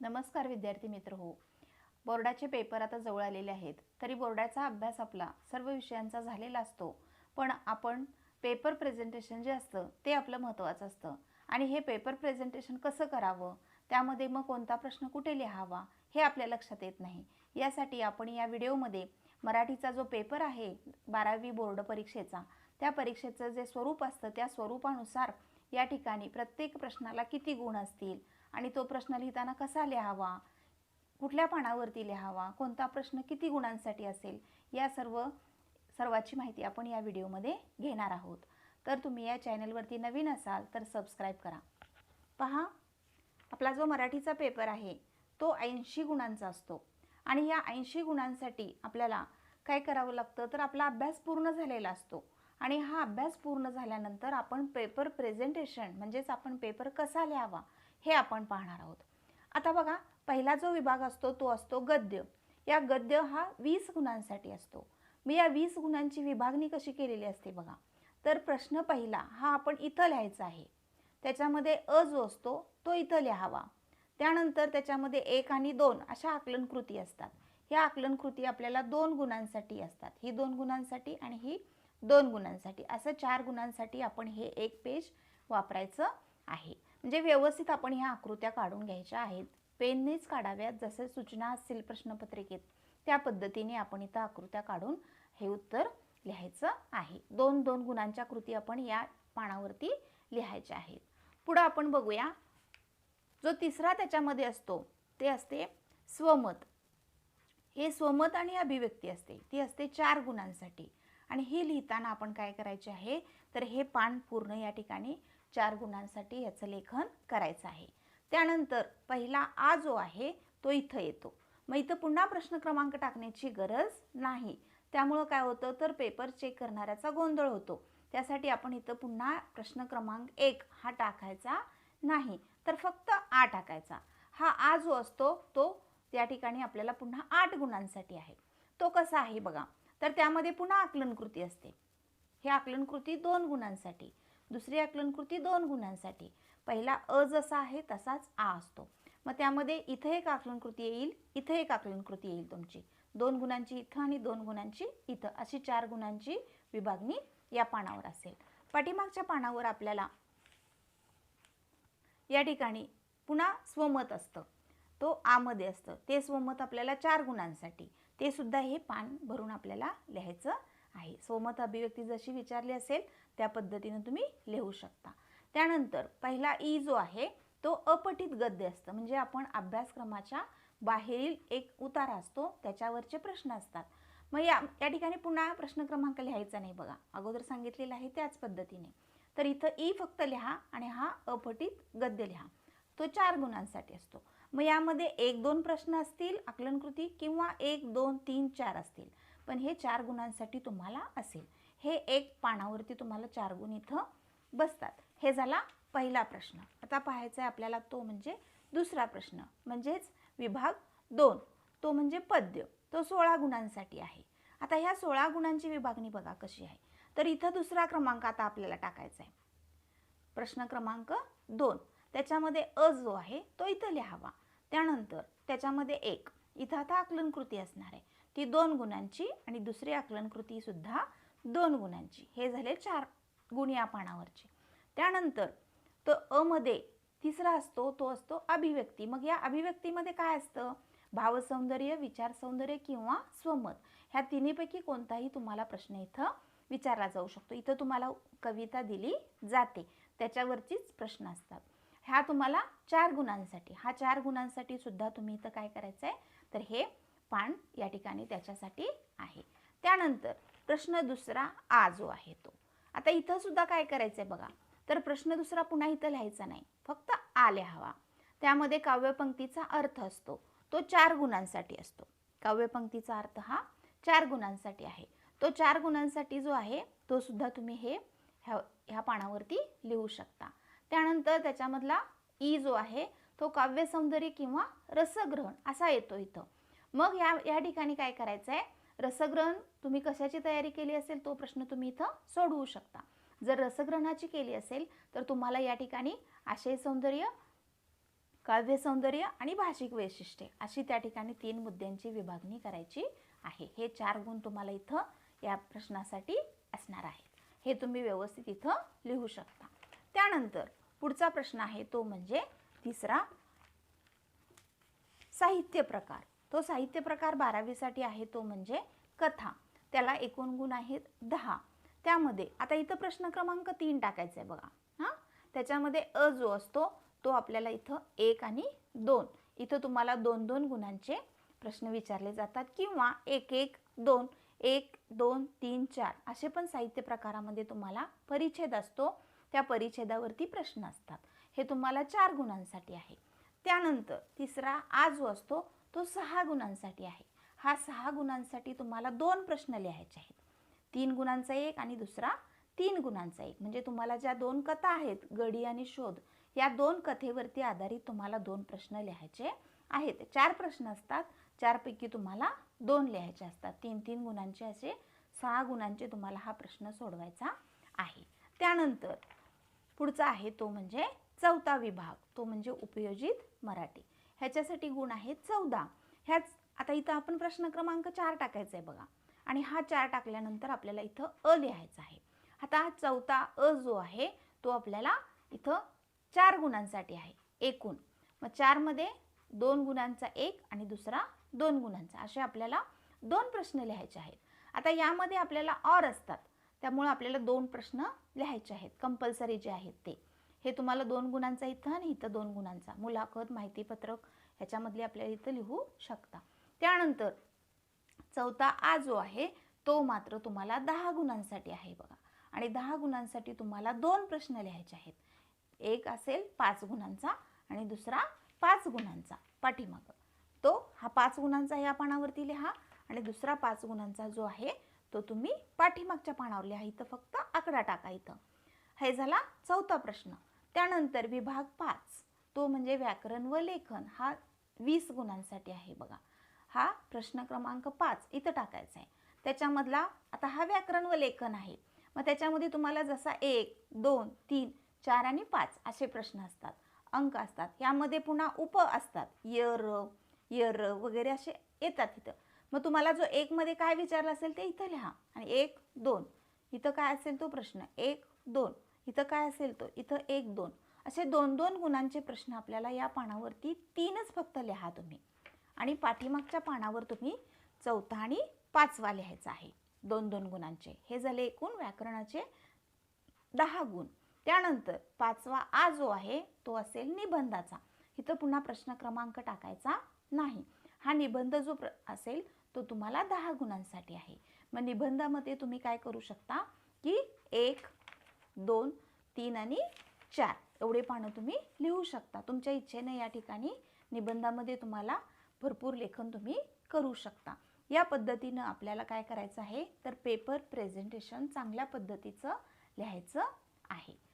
नमस्कार विद्यार्थी मित्र हो. बोर्डाचे पेपर आता जवळ आलेले आहेत. तरी बोर्डाचा अभ्यास आपला सर्व विषयांचा झालेला असतो. पण आपण पेपर प्रेझेंटेशन जे असतं ते आपलं महत्त्वाचं असतं. आणि हे पेपर प्रेझेंटेशन कसं करावं? त्यामध्ये मग कोणता प्रश्न कुठे लिहावा? हे आपल्या लक्षात येत नाही. यासाठी आपण या व्हिडिओमध्ये मराठीचा जो पेपर आहे बारावी बोर्ड परीक्षेचा त्या परीक्षेचं जे स्वरूप असतं त्या स्वरूपानुसार या ठिकाणी प्रत्येक प्रश्नाला किती गुण असतील आणि तो प्रश्न लिहिताना कसा लिहावा? कुठल्या पानावरती लिहावा? कोणता प्रश्न किती गुणांसाठी असेल? या सर्व सर्वाची माहिती आपण या व्हिडिओमध्ये घेणार आहोत. तर तुम्ही या चॅनलवरती नवीन असाल तर सबस्क्राईब करा. पहा आपला जो मराठीचा पेपर आहे तो ऐंशी गुणांचा असतो. आणि या ऐंशी गुणांसाठी आपल्याला काय करावं लागतं? तर आपला अभ्यास पूर्ण झालेला असतो. आणि हा अभ्यास पूर्ण झाल्यानंतर आपण पेपर प्रेझेंटेशन म्हणजेच आपण पेपर कसा लिहावा? हे आपण पाहणार आहोत. आता बघा पहिला जो विभाग असतो तो असतो गद्य. या गद्य हा वीस गुणांसाठी असतो. मी या वीस गुणांची विभागणी कशी केलेली असते बघा. तर प्रश्न पहिला हा आपण इथं लिहायचा आहे. त्याच्यामध्ये अ जो असतो तो इथं लिहावा. त्यानंतर त्याच्यामध्ये एक आणि दोन अशा आकलनकृती असतात. ह्या आकलनकृती आपल्याला दोन गुणांसाठी असतात. ही दोन गुणांसाठी आणि ही दोन गुणांसाठी. असं चार गुणांसाठी आपण हे एक पेज वापरायचं आहे. म्हणजे व्यवस्थित आपण ह्या आकृत्या काढून घ्यायच्या आहेत. पेननेच काढाव्यात जसे सूचना असतील प्रश्नपत्रिकेत. त्या पद्धतीने आपण इथं आकृत्या काढून हे उत्तर लिहायचं आहे. दोन दोन गुणांच्या कृती आपण या पानावरती लिहायच्या आहेत. पुढं आपण बघूया. जो तिसरा त्याच्यामध्ये असतो ते असते स्वमत. हे स्वमत आणि अभिव्यक्ती असते. ती असते चार गुणांसाठी. आणि हे लिहिताना आपण काय करायचे आहे? तर हे पान पूर्ण या ठिकाणी चार गुणांसाठी याचं लेखन करायचं आहे. त्यानंतर पहिला आ जो आहे तो इथं येतो. मग इथं पुन्हा प्रश्न क्रमांक टाकण्याची गरज नाही. त्यामुळं काय होतं तर पेपर चेक करणाऱ्याचा गोंधळ होतो. त्यासाठी आपण इथं पुन्हा प्रश्न क्रमांक एक हा टाकायचा नाही तर फक्त आ टाकायचा. हा आ जो असतो तो त्या ठिकाणी आपल्याला पुन्हा आठ गुणांसाठी आहे. तो कसा आहे बघा. तर त्यामध्ये पुन्हा आकलनकृती असते. हे आकलनकृती दोन गुणांसाठी. दुसरी आकलनकृती दोन गुणांसाठी. पहिला अ जसा आहे तसाच आ असतो. मग त्यामध्ये इथं एक आकलनकृती येईल इथं एक आकलनकृती येईल तुमची. दोन गुणांची इथं आणि दोन गुणांची इथं. अशी चार गुणांची विभागणी या पानावर असेल. पाठीमागच्या पानावर आपल्याला या ठिकाणी पुन्हा स्वमत असतं. तो आमध्ये असतं. ते स्वमत आपल्याला चार गुणांसाठी. ते सुद्धा हे पान भरून आपल्याला लिहायचं आहे. स्वमत अभिव्यक्ती जशी विचारली असेल त्या पद्धतीनं तुम्ही लिहू शकता. त्यानंतर पहिला ई जो आहे तो अपठित गद्य असतं. म्हणजे आपण अभ्यासक्रमाच्या बाहेरील एक उतारा असतो त्याच्यावरचे प्रश्न असतात. मग या या ठिकाणी पुन्हा प्रश्न क्रमांक लिहायचा नाही बघा. अगोदर सांगितलेलं आहे त्याच पद्धतीने. तर इथं ई फक्त लिहा आणि हा अपठित गद्य लिहा. तो चार गुणांसाठी असतो. मग यामध्ये एक दोन प्रश्न असतील आकलनकृती किंवा एक दोन तीन चार असतील. पण हे चार गुणांसाठी तुम्हाला असेल. हे एक पानावरती तुम्हाला चार गुण इथं बसतात. हे झाला पहिला प्रश्न. आता पाहायचा आहे आपल्याला तो म्हणजे दुसरा प्रश्न. म्हणजेच विभाग दोन. तो म्हणजे पद्य. तो सोळा गुणांसाठी आहे. आता ह्या सोळा गुणांची विभागणी बघा कशी आहे. तर इथं दुसरा क्रमांक आता आपल्याला टाकायचा आहे प्रश्न क्रमांक दोन. त्याच्यामध्ये अ जो आहे तो इथं लिहावा. त्यानंतर त्याच्यामध्ये एक. इथं आता आकलन कृती असणार आहे. ती दोन गुणांची आणि दुसरी आकलनकृतीसुद्धा दोन गुणांची. हे झाले चार गुण या पानावरचे. त्यानंतर तो अमध्ये तिसरा असतो तो असतो अभिव्यक्ती. मग या अभिव्यक्तीमध्ये काय असतं? भावसौंदर्य विचार सौंदर्य किंवा स्वमत. ह्या तिन्हीपैकी कोणताही तुम्हाला प्रश्न इथं विचारला जाऊ शकतो. इथं तुम्हाला कविता दिली जाते. त्याच्यावरचीच प्रश्न असतात. ह्या तुम्हाला चार गुणांसाठी हा चार गुणांसाठी सुद्धा तुम्ही इथं काय करायचं आहे तर हे पान या ठिकाणी त्याच्यासाठी आहे. त्यानंतर प्रश्न दुसरा आ जो आहे तो. आता इथं सुद्धा काय करायचं आहे बघा. तर प्रश्न दुसरा पुन्हा इथं लिहायचा नाही. फक्त आ लिहावा. त्यामध्ये काव्यपंक्तीचा अर्थ असतो. तो चार गुणांसाठी असतो. काव्यपंक्तीचा अर्थ हा चार गुणांसाठी आहे. तो चार गुणांसाठी जो आहे तो सुद्धा तुम्ही हे ह्या ह्या पानावरती लिहू शकता. त्यानंतर त्याच्यामधला ई जो आहे तो काव्यसौंदर्य किंवा रसग्रहण असा येतो इथं. मग या या ठिकाणी काय करायचं आहे रसग्रहण तुम्ही कशाची तयारी केली असेल तो प्रश्न तुम्ही इथं सोडवू शकता. जर रसग्रहणाची केली असेल तर तुम्हाला या ठिकाणी आशय सौंदर्य काव्य सौंदर्य आणि भाषिक वैशिष्ट्ये अशी त्या ठिकाणी तीन मुद्द्यांची विभागणी करायची आहे. हे चार गुण तुम्हाला इथं या प्रश्नासाठी असणार आहेत. हे तुम्ही व्यवस्थित इथं लिहू शकता. त्यानंतर पुढचा प्रश्न आहे तो म्हणजे तिसरा साहित्य प्रकार. तो साहित्य प्रकार बारावीसाठी आहे तो म्हणजे कथा. त्याला एकूण गुण आहेत दहा. त्यामध्ये आता इथं प्रश्न क्रमांक तीन टाकायचा आहे बघा. हां? त्याच्यामध्ये अ जो असतो तो आपल्याला इथं एक आणि दोन. इथं तुम्हाला दोन दोन गुणांचे प्रश्न विचारले जातात किंवा एक एक दोन एक दोन तीन चार असे पण साहित्य प्रकारामध्ये तुम्हाला परिच्छेद असतो. त्या परिच्छेदावरती प्रश्न असतात. हे तुम्हाला चार गुणांसाठी आहे. त्यानंतर तिसरा आ जो असतो तो सहा गुणांसाठी आहे. हा सहा गुणांसाठी तुम्हाला दोन प्रश्न लिहायचे आहेत. तीन गुणांचा एक आणि दुसरा तीन गुणांचा एक. म्हणजे तुम्हाला ज्या दोन कथा आहेत गडी आणि शोध या दोन कथेवरती आधारित तुम्हाला दोन प्रश्न लिहायचे आहेत. चार प्रश्न असतात. चारपैकी तुम्हाला दोन लिहायचे असतात. तीन तीन गुणांचे असे सहा गुणांचे तुम्हाला हा प्रश्न सोडवायचा आहे. त्यानंतर पुढचा आहे तो म्हणजे चौथा विभाग. तो म्हणजे उपयोजित मराठी. ह्याच्यासाठी गुण आहेत चौदा. ह्याच आता इथं आपण प्रश्न क्रमांक चार टाकायचा आहे बघा. आणि हा चार टाकल्यानंतर आपल्याला इथं अ लिहायचा आहे. आता हा चौथा अ जो आहे तो आपल्याला इथं चार गुणांसाठी आहे. एकूण. मग चारमध्ये दोन गुणांचा एक आणि दुसरा दोन गुणांचा. असे आपल्याला दोन प्रश्न लिहायचे आहेत. आता यामध्ये आपल्याला ऑर असतात. त्यामुळं आपल्याला दोन प्रश्न लिहायचे आहेत. कंपल्सरी जे आहेत ते. हे तुम्हाला दोन गुणांचा इथं आणि इथं दोन गुणांचा. मुलाखत माहितीपत्रक ह्याच्यामधले आपल्याला इथं लिहू शकता. त्यानंतर चौथा आ जो आहे तो मात्र तुम्हाला दहा गुणांसाठी आहे बघा. आणि दहा गुणांसाठी तुम्हाला दोन प्रश्न लिहायचे आहेत. एक असेल पाच गुणांचा आणि दुसरा पाच गुणांचा पाठीमागं. तो हा पाच गुणांचा या पानावरती लिहा आणि दुसरा पाच गुणांचा जो आहे तो तुम्ही पाठीमागच्या पानावर लिहा. इथं फक्त आकडा टाका इथं. हे झाला चौथा प्रश्न. त्यानंतर विभाग पाच तो म्हणजे व्याकरण व लेखन हा वीस गुणांसाठी आहे बघा. हा प्रश्न क्रमांक पाच इथं टाकायचा आहे. त्याच्यामधला आता हा व्याकरण व लेखन आहे. मग त्याच्यामध्ये तुम्हाला जसा एक दोन तीन चार आणि पाच असे प्रश्न असतात. अंक असतात. यामध्ये पुन्हा उप असतात. य र य र वगैरे असे येतात इथं. मग तुम्हाला जो एकमध्ये काय विचारलं असेल ते इथं लिहा. आणि एक दोन इथं काय असेल तो प्रश्न. एक दोन इथं काय असेल तो इथं एक दोन. असे दोन दोन गुणांचे प्रश्न आपल्याला या पानावरती तीनच फक्त लिहा तुम्ही. आणि पाठीमागच्या पानावर तुम्ही चौथा आणि पाचवा लिहायचा आहे. दोन दोन गुणांचे. हे झाले एकूण व्याकरणाचे दहा गुण. त्यानंतर पाचवा आ जो आहे तो असेल निबंधाचा. इथं पुन्हा प्रश्न क्रमांक टाकायचा नाही. हा निबंध जो प्र असेल तो तुम्हाला दहा गुणांसाठी आहे. मग निबंधामध्ये तुम्ही काय करू शकता की एक दोन तीन आणि चार. एवढे पानं तुम्ही लिहू शकता. तुमच्या इच्छेने या ठिकाणी निबंधामध्ये तुम्हाला भरपूर लेखन तुम्ही करू शकता. या पद्धतीनं आपल्याला काय करायचं आहे? तर पेपर प्रेझेंटेशन चांगल्या पद्धतीचं लिहायचं आहे.